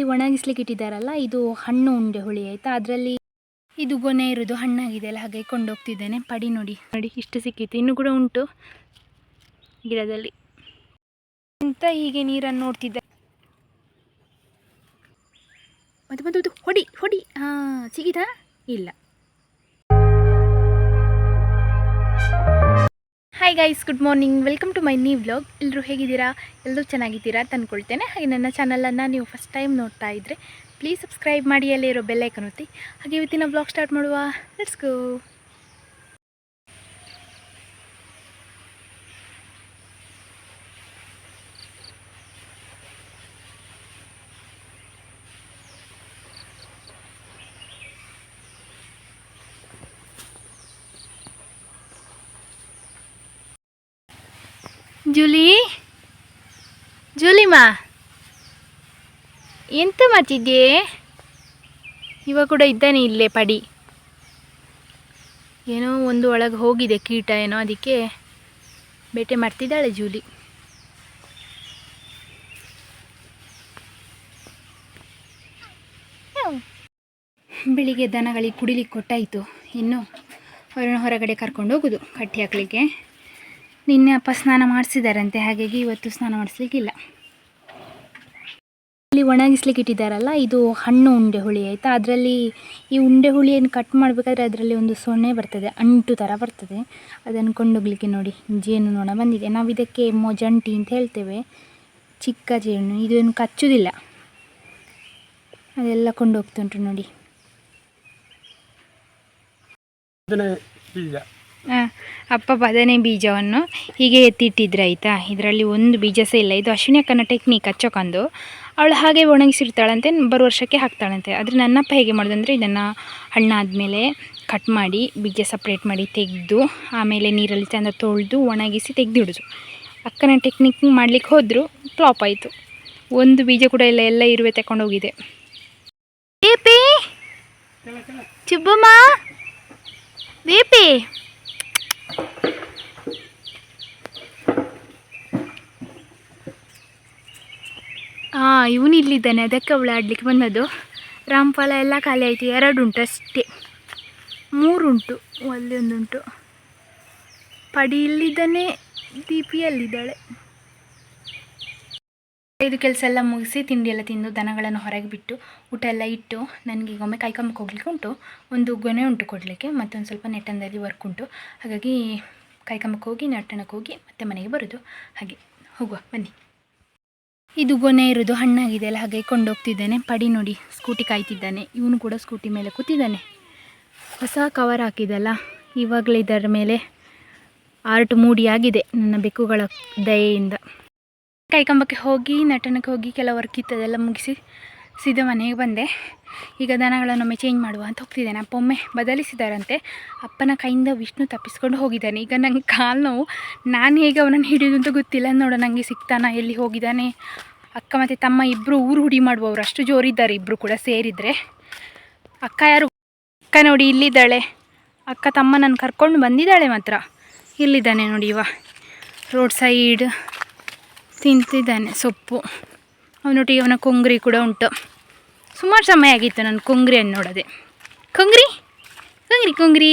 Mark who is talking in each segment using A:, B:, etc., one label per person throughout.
A: ಇಲ್ಲಿ ಒಣಗಿಸ್ಲಿಕ್ಕೆ ಇಟ್ಟಿದ್ದಾರಲ್ಲ, ಇದು ಹಣ್ಣು ಉಂಡೆ ಹುಳಿ ಆಯ್ತಾ? ಅದರಲ್ಲಿ ಇದು ಗೊನೆ ಇರೋದು, ಹಣ್ಣಾಗಿದೆ ಅಲ್ಲ, ಹಾಗೆ ಕೊಂಡೋಗ್ತಿದ್ದೇನೆ. ಪಡಿ ನೋಡಿ. ನೋಡಿ, ಇಷ್ಟು ಸಿಕ್ಕಿತ್ತು. ಇನ್ನೂ ಕೂಡ ಉಂಟು ಗಿಡದಲ್ಲಿ. ಅಂತ ಹೀಗೆ ನೀರನ್ನು ನೋಡ್ತಿದ್ದೆ? ಮತ್ತೆ ಮತ್ತೆ ಹೊಡಿ ಹೊಡಿ. ಹಾಂ ಸಿಗಿದಾ ಇಲ್ಲ. Hi guys good morning welcome to my new vlog ಎಲ್ಲರೂ ಹೇಗಿದ್ದೀರಾ? ಎಲ್ಲರೂ ಚೆನ್ನಾಗಿದ್ದೀರಾ ಅಂತ ಅಂದ್ಕೊಳ್ತೇನೆ ಹಾಗೆ ನನ್ನ ಚಾನಲನ್ನು ನೀವು ಫಸ್ಟ್ ಟೈಮ್ ನೋಡ್ತಾ ಇದ್ದರೆ ಪ್ಲೀಸ್ ಸಬ್ಸ್ಕ್ರೈಬ್ ಮಾಡಿ ಅಲ್ಲಿರೋ ಬೆಲ್ಲೈಕನ್ ಒತ್ತಿ. ಹಾಗೆ ಇವತ್ತಿನ ವ್ಲಾಗ್ ಸ್ಟಾರ್ಟ್ ಮಾಡುವ. Let's go Julie? ಜೂಲಿಮಾ? ಎಂತ ಮಾಡ್ತಿದ್ದೆ ಇವಾಗ ಕೂಡ ಇದ್ದಾನೆ ಇಲ್ಲೇ ಪಡಿ. ಏನೋ ಒಂದು ಒಳಗೆ ಹೋಗಿದೆ ಕೀಟ ಏನೋ ಅದಕ್ಕೆ ಬೇಟೆ ಮಾಡ್ತಿದ್ದಾಳೆ ಜೂಲಿ. ಬೆಳಿಗ್ಗೆ ದನಗಳಿಗೆ ಕುಡಿಲಿಕ್ಕೆ ಕೊಟ್ಟಾಯಿತು. ಇನ್ನು ಅವ್ರನ್ನ ಹೊರಗಡೆ ಕರ್ಕೊಂಡು ಹೋಗೋದು, ಕಟ್ಟಿ ಹಾಕಲಿಕ್ಕೆ. ನಿನ್ನೆ ಅಪ್ಪ ಸ್ನಾನ ಮಾಡಿಸಿದಾರಂತೆ, ಹಾಗಾಗಿ ಇವತ್ತು ಸ್ನಾನ ಮಾಡಿಸ್ಲಿಕ್ಕಿಲ್ಲ. ಇಲ್ಲಿ ಒಣಗಿಸ್ಲಿಕ್ಕೆ ಇಟ್ಟಿದ್ದಾರಲ್ಲ, ಇದು ಹಣ್ಣು ಉಂಡೆ ಹುಳಿ ಆಯಿತಾ? ಅದರಲ್ಲಿ ಈ ಉಂಡೆ ಹುಳಿಯನ್ನು ಕಟ್ ಮಾಡಬೇಕಾದ್ರೆ ಅದರಲ್ಲಿ ಒಂದು ಸೊನ್ನೆ ಬರ್ತದೆ, ಅಂಟು ಥರ ಬರ್ತದೆ. ಅದನ್ನು ಕೊಂಡೋಗ್ಲಿಕ್ಕೆ ನೋಡಿ, ಜೇನು ನೋಣ ಬಂದಿದೆ. ನಾವು ಇದಕ್ಕೆ ಮೊಜಂಟಿ ಅಂತ ಹೇಳ್ತೇವೆ, ಚಿಕ್ಕ ಜೇನು, ಇದನ್ನು ಕಚ್ಚುವುದಿಲ್ಲ ಅದೆಲ್ಲ ಕೊಂಡೋಗ್ತುಂಟು ನೋಡಿ. ಅಪ್ಪ ಬದನೆ ಬೀಜವನ್ನು ಹೀಗೆ ಎತ್ತಿಟ್ಟಿದ್ರೆ ಆಯಿತಾ? ಇದರಲ್ಲಿ ಒಂದು ಬೀಜ ಸಹ ಇಲ್ಲ. ಇದು ಅಶ್ವಿನಿ ಅಕ್ಕನ ಟೆಕ್ನಿಕ್ ಹಚ್ಚೋಕಂದು ಅವಳು ಹಾಗೆ ಒಣಗಿಸಿರ್ತಾಳಂತೆ ಬರೋ ವರ್ಷಕ್ಕೆ ಹಾಕ್ತಾಳಂತೆ. ಆದರೆ ನನ್ನಪ್ಪ ಹೇಗೆ ಮಾಡೋದಂದರೆ ಇದನ್ನು ಹಣ್ಣಾದಮೇಲೆ ಕಟ್ ಮಾಡಿ ಬೀಜ ಸಪ್ರೇಟ್ ಮಾಡಿ ತೆಗೆದು ಆಮೇಲೆ ನೀರಲ್ಲಿ ಚಂದ ತೊಳೆದು ಒಣಗಿಸಿ ತೆಗೆದಿಡೋದು. ಅಕ್ಕನ ಟೆಕ್ನಿಕ್ ಮಾಡ್ಲಿಕ್ಕೆ ಹೋದರು ಫ್ಲಾಪ್ ಆಯಿತು. ಒಂದು ಬೀಜ ಕೂಡ ಇಲ್ಲ ಎಲ್ಲ ಇರುವೆ ತಗೊಂಡೋಗಿದೆ ದೀಪಿ? ಚುಬ್ಬಮ್ಮ? ದೀಪಿ? ಹಾಂ ಇವನು ಇಲ್ಲಿದ್ದಾನೆ. ಅದಕ್ಕೆ ಅವಳು ಆಡಲಿಕ್ಕೆ ಬಂದದ್ದು. ರಾಮಫಲ ಎಲ್ಲ ಖಾಲಿ ಆಯಿತು. ಎರಡು ಉಂಟು ಅಷ್ಟೇ. ಮೂರುಂಟು ಅಲ್ಲಿ ಒಂದುಂಟು ಪಡಿ ಇಲ್ಲಿದ್ದಾನೆ, ದೀಪಿ ಅಲ್ಲಿದ್ದಾಳೆ. ಇದು ಕೆಲಸ ಎಲ್ಲ ಮುಗಿಸಿ ತಿಂಡಿ ಎಲ್ಲ ತಿಂದು ದನಗಳನ್ನು ಹೊರಗೆ ಬಿಟ್ಟು ಊಟ ಎಲ್ಲ ಇಟ್ಟು ನನಗೆ ಒಮ್ಮೆ ಕಾಯ್ಕೊಂಬಕ್ಕೆ ಹೋಗ್ಲಿಕ್ಕೆ ಉಂಟು. ಒಂದು ಗೊನೆ ಉಂಟು ಕೊಡಲಿಕ್ಕೆ, ಮತ್ತೊಂದು ಸ್ವಲ್ಪ ನೆಟ್ಟಂದಲ್ಲಿ ವರ್ಕ್ ಉಂಟು. ಹಾಗಾಗಿ ಕಾಯ್ಕೊಂಬಕ್ಕೆ ಹೋಗಿ, ನೆಟ್ಟಣಕ್ಕೆ ಹೋಗಿ, ಮತ್ತೆ ಮನೆಗೆ ಬರೋದು. ಹಾಗೆ ಹೋಗುವ, ಬನ್ನಿ. ಇದು ಗೊನೆ ಇರೋದು, ಹಣ್ಣಾಗಿದೆ ಅಲ್ಲ, ಹಾಗೆ ಕೊಂಡೋಗ್ತಿದ್ದಾನೆ. ಪಡಿ ನೋಡಿ, ಸ್ಕೂಟಿ ಕಾಯ್ತಿದ್ದಾನೆ. ಇವನು ಕೂಡ ಸ್ಕೂಟಿ ಮೇಲೆ ಕೂತಿದ್ದಾನೆ. ಹೊಸ ಕವರ್ ಹಾಕಿದಲ್ಲ ಇವಾಗಲೇ ಇದರ ಮೇಲೆ ಆರ್ಟ್ ಮೂಡಿಯಾಗಿದೆ ನನ್ನ ಬೆಕ್ಕುಗಳ ದಯೆಯಿಂದ. ಕೈಕಂಬಕ್ಕೆ ಹೋಗಿ, ನಟನಕ್ಕೆ ಹೋಗಿ ಕೆಲವು ವರ್ಕ್ ಇತ್ತು ಅದೆಲ್ಲ ಮುಗಿಸಿ ಸೀದಾ ಮನೆಗೆ ಬಂದೆ. ಈಗ ದನಗಳನ್ನೊಮ್ಮೆ ಚೇಂಜ್ ಮಾಡುವ ಅಂತ ಹೋಗ್ತಿದ್ದೇನೆ. ಅಪ್ಪ ಒಮ್ಮೆ ಬದಲಿಸಿದಾರಂತೆ. ಅಪ್ಪನ ಕೈಯಿಂದ ವಿಷ್ಣು ತಪ್ಪಿಸ್ಕೊಂಡು ಹೋಗಿದ್ದಾನೆ. ಈಗ ನಂಗೆ ಕಾಲು ನೋವು. ನಾನು ಹೇಗೆ ಅವನನ್ನು ಹಿಡಿಯೋದು ಅಂತ ಗೊತ್ತಿಲ್ಲ. ನೋಡ ನನಗೆ ಸಿಗ್ತಾನ? ಎಲ್ಲಿ ಹೋಗಿದ್ದಾನೆ? ಅಕ್ಕ ಮತ್ತು ತಮ್ಮ ಇಬ್ಬರು ಊರು ಹುಡಿ ಮಾಡುವವರು. ಅಷ್ಟು ಜೋರಿದ್ದಾರೆ ಇಬ್ಬರು ಕೂಡ ಸೇರಿದರೆ. ಅಕ್ಕ ಯಾರು? ಅಕ್ಕ ನೋಡಿ, ಇಲ್ಲಿದ್ದಾಳೆ. ಅಕ್ಕ ತಮ್ಮ ನನ್ನ ಕರ್ಕೊಂಡು ಬಂದಿದ್ದಾಳೆ ಮಾತ್ರ. ಇಲ್ಲಿದ್ದಾನೆ ನೋಡಿ ಇವ. ರೋಡ್ ಸೈಡ್ ತಿಂತಿದ್ದಾನೆ ಸೊಪ್ಪು. ಅವನೊಟ್ಟಿಗೆ ಅವನ ಕೊಂಗ್ರಿ ಕೂಡ ಉಂಟು. ಸುಮಾರು ಸಮಯ ಆಗಿತ್ತು ನಾನು ಕೊಂಗ್ರಿಯನ್ನು ನೋಡದೆ. ಕೊಂಗ್ರಿ? ಕೊಂಗ್ರಿ ಕೊಂಗ್ರಿ.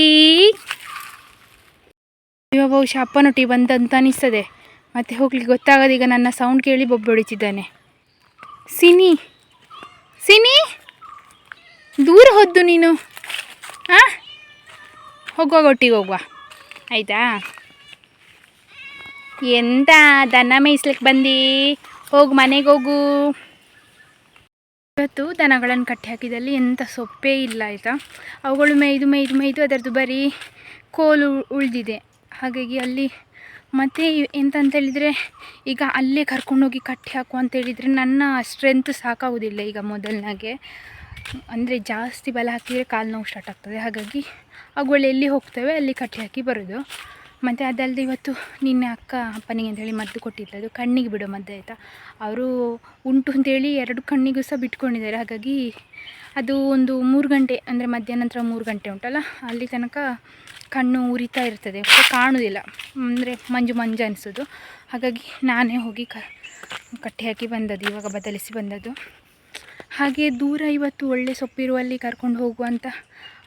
A: ಇವಾಗ ಬಹುಶಃ ಅಪ್ಪನೊಟ್ಟಿಗೆ ಬಂದಂತ ಅನಿಸ್ತದೆ. ಮತ್ತೆ ಹೋಗ್ಲಿಕ್ಕೆ ಗೊತ್ತಾಗೋದು ಈಗ ನನ್ನ ಸೌಂಡ್ ಕೇಳಿ ಬೊಬ್ಬೆ ಹೊಡಿತಿದ್ದಾನೆ ಸಿನಿ ಸಿನಿ? ದೂರ ಹೊದ್ದು ನೀನು? ಹಾಂ ಹೋಗುವಾಗ ಒಟ್ಟಿಗೆ ಹೋಗುವ. ಆಯಿತಾ? ಎಂತ ದನ ಮೇಯಿಸ್ಲಿಕ್ಕೆ ಬಂದಿ? ಹೋಗು, ಮನೆಗೆ ಹೋಗು. ಇವತ್ತು ದನಗಳನ್ನು ಕಟ್ಟಿ ಹಾಕಿದಲ್ಲಿ ಎಂಥ ಸೊಪ್ಪೇ ಇಲ್ಲ ಆಯಿತಾ? ಅವುಗಳು ಮೇಯ್ದು ಮೇಯ್ದು ಮೇಯ್ದು ಅದರದ್ದು ಬರೀ ಕೋಲು ಉಳಿದಿದೆ. ಹಾಗಾಗಿ ಅಲ್ಲಿ ಮತ್ತು ಎಂತ ಅಂತ ಹೇಳಿದರೆ ಈಗ ಅಲ್ಲೇ ಕರ್ಕೊಂಡೋಗಿ ಕಟ್ಟಿ ಹಾಕು ಅಂತ ಹೇಳಿದರೆ ನನ್ನ ಸ್ಟ್ರೆಂತ್ ಸಾಕಾಗೋದಿಲ್ಲ ಈಗ ಮೊದಲನಾಗೆ. ಅಂದರೆ ಜಾಸ್ತಿ ಬಲ ಹಾಕಿದರೆ ಕಾಲು ನೋವು ಸ್ಟಾರ್ಟ್ ಆಗ್ತದೆ. ಹಾಗಾಗಿ ಅವುಗಳು ಎಲ್ಲಿ ಹೋಗ್ತವೆ ಅಲ್ಲಿ ಕಟ್ಟಿ ಹಾಕಿ ಬರೋದು. ಮತ್ತು ಅದಲ್ಲದೆ ಇವತ್ತು ನಿನ್ನೆ ಅಕ್ಕ ಅಪ್ಪನಿಗೆ ಅಂತೇಳಿ ಮದ್ದು ಕೊಟ್ಟಿದ್ಲು. ಅದು ಕಣ್ಣಿಗೆ ಬಿಡೋ ಮದ್ದು ಆಯಿತಾ? ಅವರು ಉಂಟು ಅಂತೇಳಿ ಎರಡು ಕಣ್ಣಿಗೂ ಸಹ ಬಿಟ್ಕೊಂಡಿದ್ದಾರೆ. ಹಾಗಾಗಿ ಅದು ಒಂದು ಮೂರು ಗಂಟೆ, ಅಂದರೆ ಮಧ್ಯಾಹ್ನ ನಂತರ ಮೂರು ಗಂಟೆ ಉಂಟಲ್ಲ? ಅಲ್ಲಿ ತನಕ ಕಣ್ಣು ಉರಿತಾ ಇರ್ತದೆ. ಕಾಣುವುದಿಲ್ಲ ಅಂದರೆ ಮಂಜು ಮಂಜು ಅನಿಸೋದು. ಹಾಗಾಗಿ ನಾನೇ ಹೋಗಿ ಕ, ಕಟ್ಟಿ ಹಾಕಿ ಬಂದದ್ದು, ಇವಾಗ ಬದಲಿಸಿ ಬಂದದ್ದು. ಹಾಗೆ ದೂರ ಇವತ್ತು ಒಳ್ಳೆ ಸೊಪ್ಪಿರುವಲ್ಲಿ ಕರ್ಕೊಂಡು ಹೋಗುವಂತ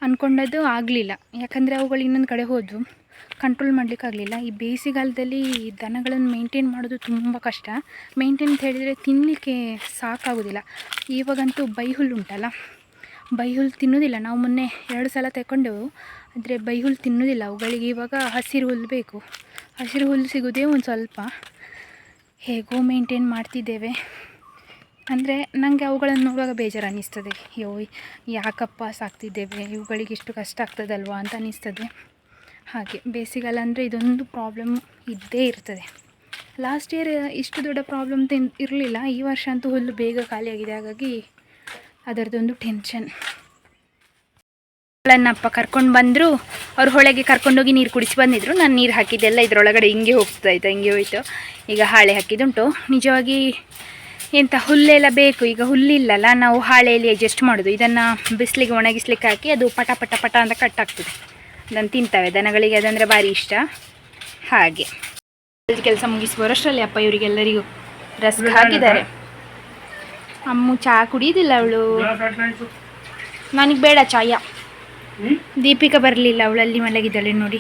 A: ಅಂದ್ಕೊಂಡದ್ದು ಆಗಲಿಲ್ಲ. ಯಾಕಂದರೆ ಅವುಗಳು ಇನ್ನೊಂದು ಕಡೆ ಹೋದ್ವು ಕಂಟ್ರೋಲ್ ಮಾಡಲಿಕ್ಕಾಗಲಿಲ್ಲ. ಈ ಬೇಸಿಗೆಗಾಲದಲ್ಲಿ ದನಗಳನ್ನು ಮೇಂಟೈನ್ ಮಾಡೋದು ತುಂಬ ಕಷ್ಟ. ಮೇಂಟೈನ್ ಅಂತ ಹೇಳಿದರೆ ತಿನ್ನಲಿಕ್ಕೆ ಸಾಕಾಗೋದಿಲ್ಲ. ಇವಾಗಂತೂ ಬೈಹುಲ್ಲು ಉಂಟಲ್ಲ? ಬೈಹುಲ್ಲು ತಿನ್ನೋದಿಲ್ಲ. ನಾವು ಮೊನ್ನೆ ಎರಡು ಸಲ ತಗೊಂಡೆವು ಆದರೆ ಬೈಹುಲ್ಲು ತಿನ್ನೋದಿಲ್ಲ. ಅವುಗಳಿಗೆ ಇವಾಗ ಹಸಿರು ಹುಲ್ಲು ಬೇಕು. ಹಸಿರು ಹುಲ್ಲು ಸಿಗೋದೇ ಒಂದು ಸ್ವಲ್ಪ. ಹೇಗೋ ಮೇಂಟೈನ್ ಮಾಡ್ತಿದ್ದೇವೆ. ಅಂದರೆ ನನಗೆ ಅವುಗಳನ್ನು ನೋಡುವಾಗ ಬೇಜಾರು ಅನ್ನಿಸ್ತದೆ. ಅಯ್ಯೋ, ಯಾಕಪ್ಪ ಸಾಕ್ತಿದ್ದೇವೆ? ಇವುಗಳಿಗೆ ಇಷ್ಟು ಕಷ್ಟ ಆಗ್ತದಲ್ವಾ? ಅಂತ ಅನ್ನಿಸ್ತದೆ. ಹಾಗೆ ಬೇಸಿಗೆಗಾಲ ಅಂದರೆ ಇದೊಂದು ಪ್ರಾಬ್ಲಮ್ ಇದ್ದೇ ಇರ್ತದೆ. ಲಾಸ್ಟ್ ಇಯರ್ ಇಷ್ಟು ದೊಡ್ಡ ಪ್ರಾಬ್ಲಮ್ ತಿನ್ ಇರಲಿಲ್ಲ. ಈ ವರ್ಷ ಅಂತೂ ಹುಲ್ಲು ಬೇಗ ಖಾಲಿಯಾಗಿದೆ ಹಾಗಾಗಿ ಅದರದ್ದೊಂದು ಟೆನ್ಷನ್ ಅಪ್ಪ ಕರ್ಕೊಂಡು ಬಂದರು. ಅವ್ರು ಹೊಳೆಗೆ ಕರ್ಕೊಂಡೋಗಿ ನೀರು ಕುಡಿಸಿ ಬಂದಿದ್ರು. ನಾನು ನೀರು ಹಾಕಿದ್ದೆಲ್ಲ ಇದರೊಳಗಡೆ ಹಿಂಗೆ ಹೋಗ್ತಾ ಇತ್ತು, ಹಿಂಗೆ ಹೋಯ್ತು. ಈಗ ಹಾಳೆ ಹಾಕಿದುಂಟು ನಿಜವಾಗಿ ಎಂಥ ಹುಲ್ಲೆಲ್ಲ ಬೇಕು. ಈಗ ಹುಲ್ಲಿಲ್ಲಲ್ಲ ನಾವು ಹಾಳೆಯಲ್ಲಿ ಅಡ್ಜಸ್ಟ್ ಮಾಡೋದು. ಇದನ್ನು ಬಿಸಿಲಿಗೆ ಒಣಗಿಸ್ಲಿಕ್ಕೆ ಹಾಕಿ ಅದು ಪಟ ಪಟ ಪಟ ಅಂತ ಕಟ್ಟಾಗ್ತದೆ ಅದನ್ನು ತಿಂತವೆ ದನಗಳಿಗೆ ಅದಂದರೆ ಭಾರಿ ಇಷ್ಟ. ಹಾಗೆ. ಕೆಲಸ ಮುಗಿಸುವರಷ್ಟರಲ್ಲಿ ಅಪ್ಪ ಇವರಿಗೆಲ್ಲರಿಗೂ ರಸ್ಕ್ ಹಾಕಿದ್ದಾರೆ. ಅಮ್ಮು ಚಹಾ ಕುಡಿಯೋದಿಲ್ಲ ಅವಳು. ನನಗೆ ಬೇಡ ಚಾಯ. ದೀಪಿಕಾ ಬರಲಿಲ್ಲ ಅವಳು ಅಲ್ಲಿ ಮಲಗಿದ್ದಾಳೆ ನೋಡಿ.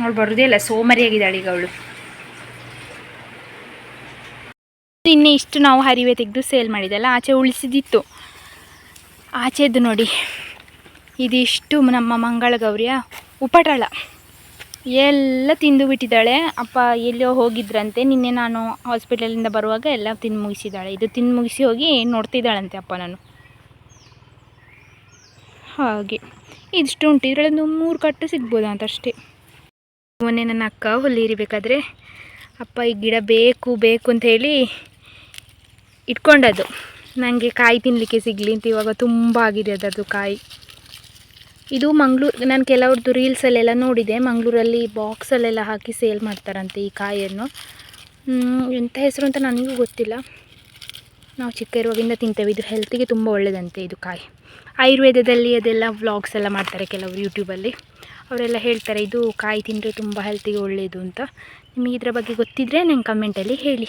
A: ಅವಳು ಬರೋದೇ ಇಲ್ಲ ಸೋಮರಿಯಾಗಿದ್ದಾಳೆ ಈಗ ಅವಳು. ಇನ್ನೇ ಇಷ್ಟು ನಾವು ಹರಿವೆ ತೆಗೆದು ಸೇಲ್ ಮಾಡಿದ್ದಲ್ಲ ಆಚೆ ಉಳಿಸಿದಿತ್ತು. ಆಚೆದ್ದು ನೋಡಿ. ಇದಿಷ್ಟು ನಮ್ಮ ಮಂಗಳ ಗೌರಿಯ ಉಪಟಳ. ಎಲ್ಲ ತಿಂದು ಬಿಟ್ಟಿದ್ದಾಳೆ. ಅಪ್ಪ ಎಲ್ಲೋ ಹೋಗಿದ್ರಂತೆ. ನಿನ್ನೆ ನಾನು ಹಾಸ್ಪಿಟಲಿಂದ ಬರುವಾಗ ಎಲ್ಲ ತಿಂದು ಮುಗಿಸಿದ್ದಾಳೆ. ಇದು ತಿಂದು ಮುಗಿಸಿ ಹೋಗಿ ನೋಡ್ತಿದ್ದಾಳಂತೆ ಅಪ್ಪ ನಾನು. ಹಾಗೆ. ಇದಿಷ್ಟು ಉಂಟು. ಇದರಲ್ಲೊಂದು ಮೂರು ಕಟ್ಟು ಸಿಗ್ಬೋದು ಅಂತ ಅಷ್ಟೇ ಮೊನ್ನೆ ನನ್ನ ಅಕ್ಕ ಹೊಲಿರಿಬೇಕಾದ್ರೆ ಅಪ್ಪ ಈ ಗಿಡ ಬೇಕು ಬೇಕು ಅಂತ ಹೇಳಿ ಇಟ್ಕೊಂಡದ್ದು. ನನಗೆ ಕಾಯಿ ತಿನ್ನಲಿಕ್ಕೆ ಸಿಗಲಿ ಅಂತ ಇವಾಗ ತುಂಬ ಆಗಿದೆ ಅದು ಕಾಯಿ. ಇದು ಮಂಗ್ಳೂರು, ನಾನು ಕೆಲವ್ರದ್ದು ರೀಲ್ಸಲ್ಲೆಲ್ಲ ನೋಡಿದೆ. ಮಂಗಳೂರಲ್ಲಿ ಬಾಕ್ಸಲ್ಲೆಲ್ಲ ಹಾಕಿ ಸೇಲ್ ಮಾಡ್ತಾರಂತೆ ಈ ಕಾಯನ್ನು ಎಂಥ ಹೆಸರು ಅಂತ ನನಗೂ ಗೊತ್ತಿಲ್ಲ. ನಾವು ಚಿಕ್ಕ ಇರುವಾಗಿಂದ ತಿಂತೇವೆ. ಇದು ಹೆಲ್ತಿಗೆ ತುಂಬ ಒಳ್ಳೆಯದಂತೆ ಇದು ಕಾಯಿ. ಆಯುರ್ವೇದದಲ್ಲಿ ಅದೆಲ್ಲ ವ್ಲಾಗ್ಸ್ ಎಲ್ಲ ಮಾಡ್ತಾರೆ ಕೆಲವರು ಯೂಟ್ಯೂಬಲ್ಲಿ ಅವರೆಲ್ಲ ಹೇಳ್ತಾರೆ, ಇದು ಕಾಯಿ ತಿಂದರೆ ತುಂಬ ಹೆಲ್ತಿಗೆ ಒಳ್ಳೆಯದು ಅಂತ. ನಿಮಗೆ ಇದರ ಬಗ್ಗೆ ಗೊತ್ತಿದ್ದರೆ ನಂಗೆ ಕಮೆಂಟಲ್ಲಿ ಹೇಳಿ.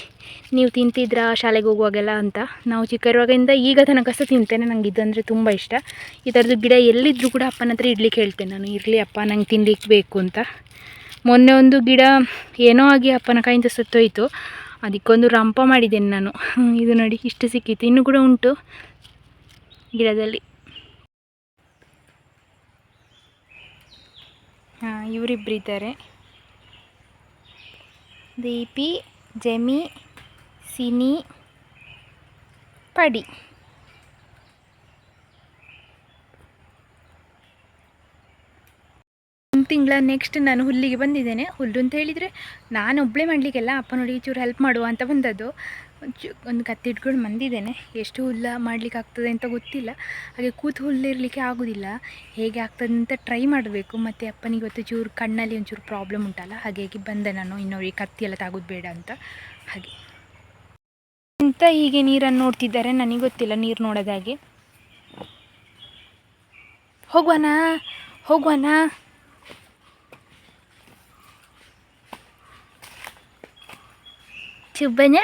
A: ನೀವು ತಿಂತಿದ್ರಾ, ಶಾಲೆಗೆ ಹೋಗುವಾಗೆಲ್ಲ ಅಂತ. ನಾವು ಚಿಕ್ಕ ಇರುವಾಗಿಂದ ಈಗ ತನಕ ಸಹ ತಿಂತೇನೆ, ನಂಗೆ ಇದಂದರೆ ತುಂಬ ಇಷ್ಟ. ಈ ಥರದ್ದು ಗಿಡ ಎಲ್ಲಿದ್ದರೂ ಕೂಡ ಅಪ್ಪನ ಹತ್ರ ಇಡ್ಲಿಕ್ಕೆ ಹೇಳ್ತೇನೆ ನಾನು. ಇರಲಿ ಅಪ್ಪ, ನಂಗೆ ತಿನ್ಲಿಕ್ಕೆ ಬೇಕು ಅಂತ. ಮೊನ್ನೆ ಒಂದು ಗಿಡ ಏನೋ ಆಗಿ ಅಪ್ಪನ ಕೈಯಿಂದ ಸತ್ತೋಯ್ತು. ಅದಕ್ಕೊಂದು ರಂಪ ಮಾಡಿದ್ದೇನೆ ನಾನು. ಇದು ನೋಡಿ, ಇಷ್ಟು ಸಿಕ್ಕಿತ್ತು. ಇನ್ನೂ ಕೂಡ ಉಂಟು ಗಿಡದಲ್ಲಿ. ಹಾಂ ಇವರಿಬ್ಬರು ಇದ್ದಾರೆ. ದೀಪಿ, ಜೆಮಿ, ಸಿನಿ, ಪಡಿ. ತಿಂಗಳ ನೆಕ್ಸ್ಟ್ ನಾನು ಹುಲ್ಲಿಗೆ ಬಂದಿದ್ದೇನೆ. ಹುಲ್ಲು ಅಂತ ಹೇಳಿದರೆ ನಾನು ಒಬ್ಬಳೇ ಮಾಡಲಿಕ್ಕೆಲ್ಲ ಅಪ್ಪ ನೋಡಿ ಚೂರು ಹೆಲ್ಪ್ ಮಾಡುವ ಅಂತ ಬಂದದ್ದು. ಒಂದು ಕತ್ತಿ ಇಟ್ಕೊಂಡು ಬಂದಿದ್ದೇನೆ. ಎಷ್ಟು ಹುಲ್ಲ ಮಾಡಲಿಕ್ಕೆ ಆಗ್ತದೆ ಅಂತ ಗೊತ್ತಿಲ್ಲ. ಹಾಗೆ ಕೂತು ಹುಲ್ಲಿರಲಿಕ್ಕೆ ಆಗೋದಿಲ್ಲ. ಹೇಗೆ ಆಗ್ತದೆ ಅಂತ ಟ್ರೈ ಮಾಡಬೇಕು. ಮತ್ತು ಅಪ್ಪನಿಗೆ ಇವತ್ತು ಚೂರು ಕಣ್ಣಲ್ಲಿ ಒಂಚೂರು ಪ್ರಾಬ್ಲಮ್ ಉಂಟಲ್ಲ. ಹಾಗಾಗಿ ಬಂದೆ ನಾನು. ಈ ಕತ್ತಿ ಎಲ್ಲ ತಾಗೋದು ಬೇಡ ಅಂತ. ಹಾಗೆ. ಅಂತ ಹೀಗೆ ನೀರನ್ನು ನೋಡ್ತಿದ್ದಾರೆ? ನನಗೆ ಗೊತ್ತಿಲ್ಲ ನೀರು ನೋಡೋದಾಗೆ ಹೋಗುವನಾ? ಹೋಗುವನಾ? ಚುಬ್ಬನ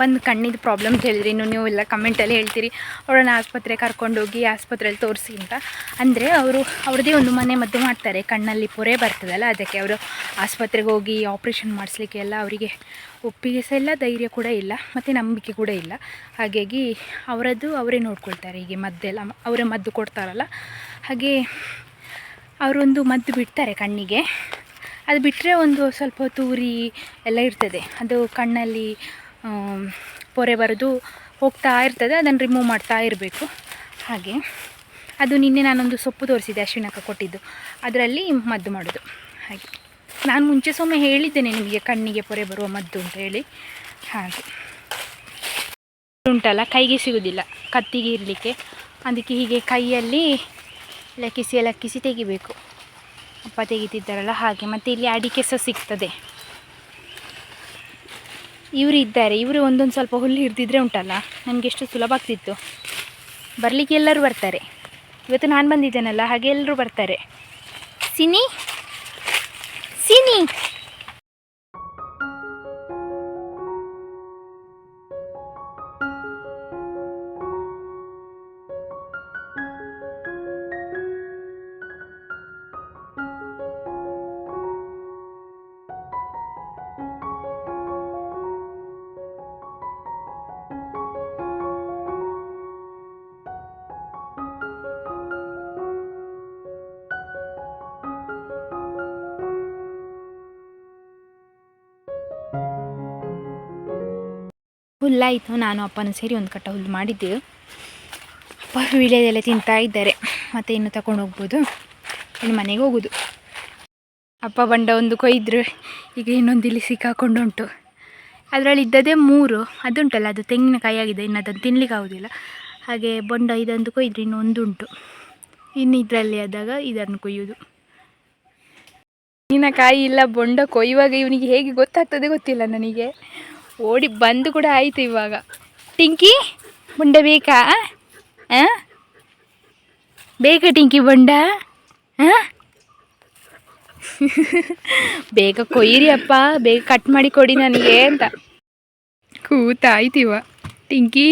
A: ಬಂದು ಕಣ್ಣಿದ್ದು ಪ್ರಾಬ್ಲಮ್ ಇನ್ನು ನೀವು ಎಲ್ಲ ಕಮೆಂಟಲ್ಲಿ ಹೇಳ್ತೀರಿ. ಅವರನ್ನು ಆಸ್ಪತ್ರೆ ಕರ್ಕೊಂಡೋಗಿ ಆಸ್ಪತ್ರೆಯಲ್ಲಿ ತೋರಿಸಿ ಅಂತ. ಅಂದರೆ ಅವರು ಅವ್ರದ್ದೇ ಒಂದು ಮನೆ ಮದ್ದು ಮಾಡ್ತಾರೆ. ಕಣ್ಣಲ್ಲಿ ಪೊರೆ ಬರ್ತದಲ್ಲ, ಅದಕ್ಕೆ ಅವರು ಆಸ್ಪತ್ರೆಗೆ ಹೋಗಿ ಆಪ್ರೇಷನ್ ಮಾಡಿಸ್ಲಿಕ್ಕೆ ಎಲ್ಲ ಅವರಿಗೆ ಒಪ್ಪಿಗೆ ಸಹ ಇಲ್ಲ, ಧೈರ್ಯ ಕೂಡ ಇಲ್ಲ, ಮತ್ತು ನಂಬಿಕೆ ಕೂಡ ಇಲ್ಲ. ಹಾಗಾಗಿ ಅವರದ್ದು ಅವರೇ ನೋಡ್ಕೊಳ್ತಾರೆ. ಹೀಗೆ ಮದ್ದೆಲ್ಲ, ಅವರೇ ಮದ್ದು ಕೊಡ್ತಾರಲ್ಲ. ಹಾಗೆ ಅವರೊಂದು ಮದ್ದು ಬಿಡ್ತಾರೆ ಕಣ್ಣಿಗೆ. ಅದು ಬಿಟ್ಟರೆ ಒಂದು ಸ್ವಲ್ಪ ತೂರಿ ಎಲ್ಲ ಇರ್ತದೆ. ಅದು ಕಣ್ಣಲ್ಲಿ ಪೊರೆ ಬರೆದು ಹೋಗ್ತಾ ಇರ್ತದೆ, ಅದನ್ನು ರಿಮೂವ್ ಮಾಡ್ತಾ ಇರಬೇಕು. ಹಾಗೆ. ಅದು ನಿನ್ನೆ ನಾನೊಂದು ಸೊಪ್ಪು ತೋರಿಸಿದ್ದೆ ಅಶ್ವಿನಕ್ಕ ಕೊಟ್ಟಿದ್ದು. ಅದರಲ್ಲಿ ಮದ್ದು ಮಾಡೋದು. ಹಾಗೆ. ನಾನು ಮುಂಚೆ ಸೊಮ್ಮೆ ಹೇಳಿದ್ದೇನೆ ನಿಮಗೆ ಕಣ್ಣಿಗೆ ಪೊರೆ ಬರುವ ಮದ್ದು ಅಂತ ಹೇಳಿ. ಹಾಗೆ. ಉಂಟಲ್ಲ, ಕೈಗೆ ಸಿಗುವುದಿಲ್ಲ ಕತ್ತಿಗೆ ಇರಲಿಕ್ಕೆ. ಅದಕ್ಕೆ ಹೀಗೆ ಕೈಯಲ್ಲಿ ಲಕ್ಕಿಸಿ ಲಕ್ಕಿಸಿ ತೆಗಿಬೇಕು. ಅಪ್ಪ ತೆಗಿತಿದ್ದಾರಲ್ಲ, ಹಾಗೆ. ಮತ್ತು ಇಲ್ಲಿ ಅಡಿಕೆ ಸಹ ಸಿಗ್ತದೆ. ಇವರು ಇದ್ದಾರೆ. ಇವರು ಒಂದೊಂದು ಸ್ವಲ್ಪ ಹುಲ್ಲು ಹಿಡ್ದಿದ್ರೆ ಉಂಟಲ್ಲ? ನನಗೆ ಎಷ್ಟು ಸುಲಭ ಆಗ್ತಿತ್ತು. ಬರಲಿಕ್ಕೆ ಎಲ್ಲರೂ ಬರ್ತಾರೆ. ಇವತ್ತು ನಾನು ಬಂದಿದ್ದೇನಲ್ಲ, ಹಾಗೆ ಎಲ್ಲರೂ ಬರ್ತಾರೆ. ಸಿನಿ? ಸಿನಿ? ಹುಲ್ಲಾಯಿತು ನಾನು ಅಪ್ಪನೂ ಸೇರಿ ಒಂದು ಕಟ್ಟ ಹುಲ್ಲು ಮಾಡಿದ್ದೆವು ಅಪ್ಪ ವೀಳ್ಯದೆಲ್ಲ ತಿಂತಾ ಇದ್ದಾರೆ. ಮತ್ತು ಇನ್ನು ತಗೊಂಡು ಹೋಗ್ಬೋದು. ಇನ್ನು ಮನೆಗೆ ಹೋಗೋದು. ಅಪ್ಪ ಬಂಡ ಒಂದು ಕೊಯ್ದ್ರು. ಈಗ ಇನ್ನೊಂದು ಇಲ್ಲಿ ಸಿಕ್ಕಾಕೊಂಡು ಉಂಟು ಅದರಲ್ಲಿ ಇದ್ದದೇ ಮೂರು. ಅದುಂಟಲ್ಲ, ಅದು ತೆಂಗಿನಕಾಯಿ ಆಗಿದೆ. ಇನ್ನು ಅದನ್ನು ತಿನ್ಲಿಕ್ಕೆ ಆಗೋದಿಲ್ಲ. ಹಾಗೆ ಬೊಂಡ ಇದೊಂದು ಕೊಯ್ದ್ರೆ, ಇನ್ನು ಒಂದು ಉಂಟು ಇನ್ನು ಇದರಲ್ಲಿ ಆದಾಗ ಇದನ್ನು ಕೊಯ್ಯೋದು. ತೆಂಗಿನಕಾಯಿ ಇಲ್ಲ ಬೊಂಡ ಕೊಯ್ಯುವಾಗ ಇವನಿಗೆ ಹೇಗೆ ಗೊತ್ತಾಗ್ತದೆ ಗೊತ್ತಿಲ್ಲ ನನಗೆ. ಓಡಿ ಬಂದು ಕೂಡ ಆಯಿತು ಇವಾಗ. ಟಿಂಕಿ, ಬೊಂಡ ಬೇಕಾ? ಹಾಂ ಬೇಕಾ ಟಿಂಕಿ ಬೊಂಡ? ಹಾಂ ಬೇಗ ಕೊಯ್ಯಿರಿ ಅಪ್ಪ, ಬೇಗ ಕಟ್ ಮಾಡಿ ಕೊಡಿ ನನಗೆ ಅಂತ. ಕೂತಾಯ್ತಿವ ಟಿಂಕಿ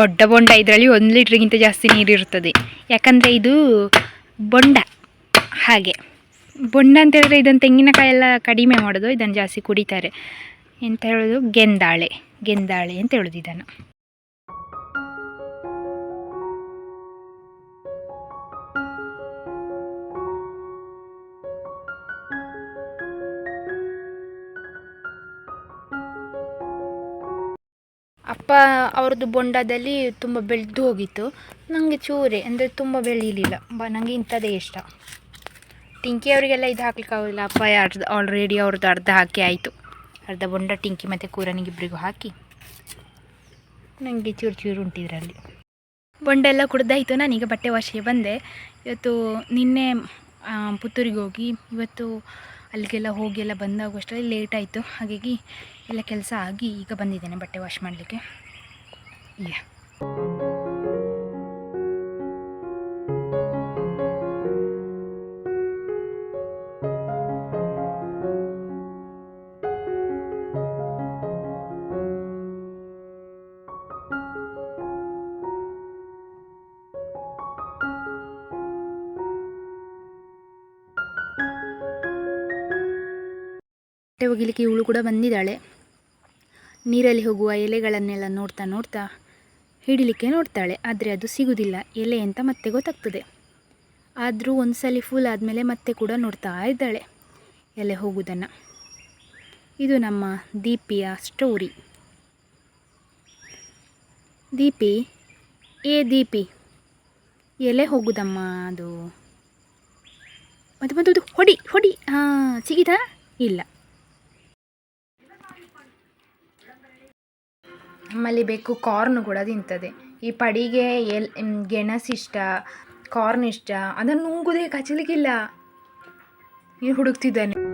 A: ದೊಡ್ಡ ಬೊಂಡ ಇದರಲ್ಲಿ ಒಂದು ಲೀಟ್ರಿಗಿಂತ ಜಾಸ್ತಿ ನೀರಿರುತ್ತದೆ ಯಾಕಂದರೆ ಇದು ಬೊಂಡ. ಹಾಗೆ. ಬೊಂಡ ಅಂತ ಹೇಳಿದ್ರೆ ಇದನ್ನು ತೆಂಗಿನಕಾಯಿ ಎಲ್ಲ ಕಡಿಮೆ ಮಾಡೋದು, ಇದನ್ನು ಜಾಸ್ತಿ ಕುಡಿತಾರೆ. ಎಂತ ಹೇಳೋದು? ಗೆಂದಾಳೆ. ಗೆಂದಾಳೆ ಅಂತ ಹೇಳೋದು ಇದನ್ನು. ಅವ್ರದ್ದು ಬೊಂಡದಲ್ಲಿ ತುಂಬ ಬೆಳೆದು ಹೋಗಿತ್ತು. ನನಗೆ ಚೂರೆ, ಅಂದರೆ ತುಂಬ ಬೆಳೀಲಿಲ್ಲ ಬ ನನಗೆ ಇಂಥದ್ದೇ ಇಷ್ಟ. ಟಿಂಕಿ ಅವರಿಗೆಲ್ಲ ಇದು ಹಾಕ್ಲಿಕ್ಕೆ ಆಗೋದಿಲ್ಲ. ಅಪ್ಪ, ಅರ್ಧ ಆಲ್ರೆಡಿ ಅವ್ರದ್ದು ಅರ್ಧ ಹಾಕಿ ಆಯಿತು. ಅರ್ಧ ಬೊಂಡ ಟಿಂಕಿ ಮತ್ತು ಕೂರನಿಗೆ ಇಬ್ಬರಿಗೂ ಹಾಕಿ. ನನಗೆ ಚೂರು ಚೂರು ಉಂಟಿದ್ರಲ್ಲಿ. ಬೊಂಡ ಎಲ್ಲ ಕುಡ್ದಾಯಿತು ನಾನೀಗ ಬಟ್ಟೆ ವಾಶಿಗೆ ಬಂದೆ. ಇವತ್ತು ನಿನ್ನೆ ಪುತ್ತೂರಿಗೆ ಹೋಗಿ, ಇವತ್ತು ಅಲ್ಲಿಗೆಲ್ಲ ಹೋಗಿ ಎಲ್ಲ ಬಂದಾಗುವಷ್ಟರಲ್ಲಿ ಲೇಟ್ ಆಯಿತು. ಹಾಗಾಗಿ ಎಲ್ಲ ಕೆಲಸ ಆಗಿ ಈಗ ಬಂದಿದ್ದೇನೆ ಬಟ್ಟೆ ವಾಶ್ ಮಾಡಲಿಕ್ಕೆ. ಯಾ ಬಟ್ಟೆ ಒಗಿಲಿಕ್ಕೆ ಇವಳು ಕೂಡ ಬಂದಿದ್ದಾಳೆ. ನೀರಲ್ಲಿ ಹೋಗುವ ಎಲೆಗಳನ್ನೆಲ್ಲ ನೋಡ್ತಾ ನೋಡ್ತಾ ಹಿಡಿಲಿಕ್ಕೆ ನೋಡ್ತಾಳೆ, ಆದರೆ ಅದು ಸಿಗುವುದಿಲ್ಲ ಎಲೆ ಅಂತ ಮತ್ತೆ ಗೊತ್ತಾಗ್ತದೆ. ಆದರೂ ಒಂದು ಸಲ ಫುಲ್ ಆದಮೇಲೆ ಮತ್ತೆ ಕೂಡ ನೋಡ್ತಾ ಇದ್ದಾಳೆ ಎಲೆ ಹೋಗುವುದನ್ನು ಇದು ನಮ್ಮ ದೀಪಿಯ ಸ್ಟೋರಿ ದೀಪಿ, ಏ ದೀಪಿ, ಎಲೆ ಹೋಗುದಮ್ಮ ಅದು. ಮತ್ತೆ ಮತ್ತೆ ಹೊಡಿ ಹೊಡಿ, ಹಾಂ ಸಿಗಿತಾ ಇಲ್ಲ. ನಮ್ಮಲ್ಲಿ ಬೇಕು ಕಾರ್ನ್ ಕೂಡ ತಿಂತದೆ. ಈ ಪಡಿಗೆ, ಎಲ್ ಗೆಣಸಿಷ್ಟ ಗೆಣಸು ಇಷ್ಟ ಕಾರ್ನ್ ಇಷ್ಟ, ಅದನ್ನು ನುಂಗುದೇ ಕಚ್ಚಲಿಕ್ಕಿಲ್ಲ. ನೀನು ಹುಡುಕ್ತಿದ್ದಾನೆ.